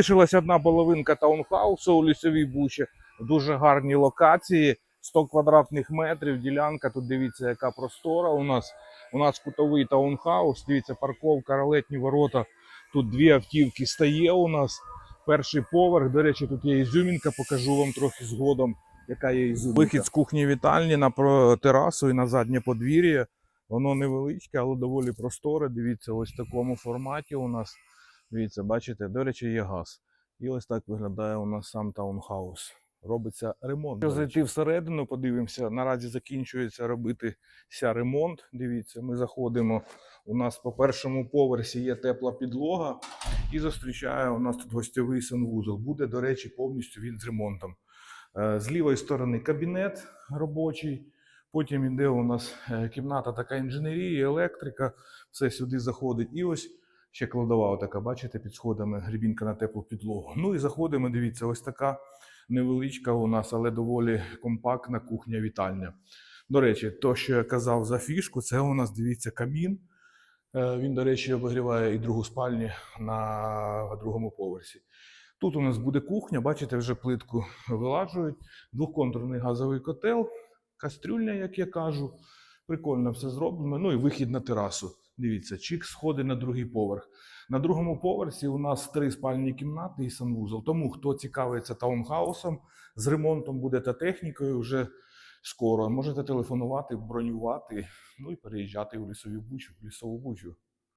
Залишилась одна половинка таунхаусу у лісовій бучі. Дуже гарні локації. 100 квадратних метрів. Ділянка. Тут дивіться, яка простора у нас. У нас кутовий таунхаус. Дивіться, парковка, ролетні ворота. Тут дві автівки стає у нас. Перший поверх. До речі, тут є ізюмінка, покажу вам трохи згодом, яка є ізюмінка. Вихід з кухні вітальні на терасу і на заднє подвір'я. Воно невеличке, але доволі просторе. Дивіться, ось в такому форматі у нас. Дивіться, бачите, до речі, є газ. І ось так виглядає у нас сам таунхаус. Робиться ремонт. Якщо зайти всередину, подивимося. Наразі закінчується робитися ремонт. Дивіться, ми заходимо. У нас по першому поверсі є тепла підлога, і зустрічає у нас тут гостьовий санвузол. Буде, до речі, повністю він з ремонтом. Е, З лівої сторони кабінет робочий. Потім іде у нас е, кімната така інженерії, електрика. Все сюди заходить. І ось ще кладова, така, бачите, під сходами грібінка на теплу підлогу. Ну і заходимо, дивіться, ось така невеличка у нас, але доволі компактна кухня-вітальня. До речі, то, що я казав за фішку, це у нас, дивіться, камін. Е, Він, до речі, обігріває і другу спальню на другому поверсі. Тут у нас буде кухня, бачите, вже плитку виладжують. Двохконтурний газовий котел, кастрюльня, як я кажу. Прикольно все зроблено. Ну і вихід на терасу. Дивіться, чик сходить на другий поверх. На другому поверсі у нас три спальні кімнати і санвузол. Тому хто цікавиться таунхаусом з ремонтом буде та технікою вже скоро. Можете телефонувати, бронювати, ну і переїжджати у лісові бучу, в лісову бучу.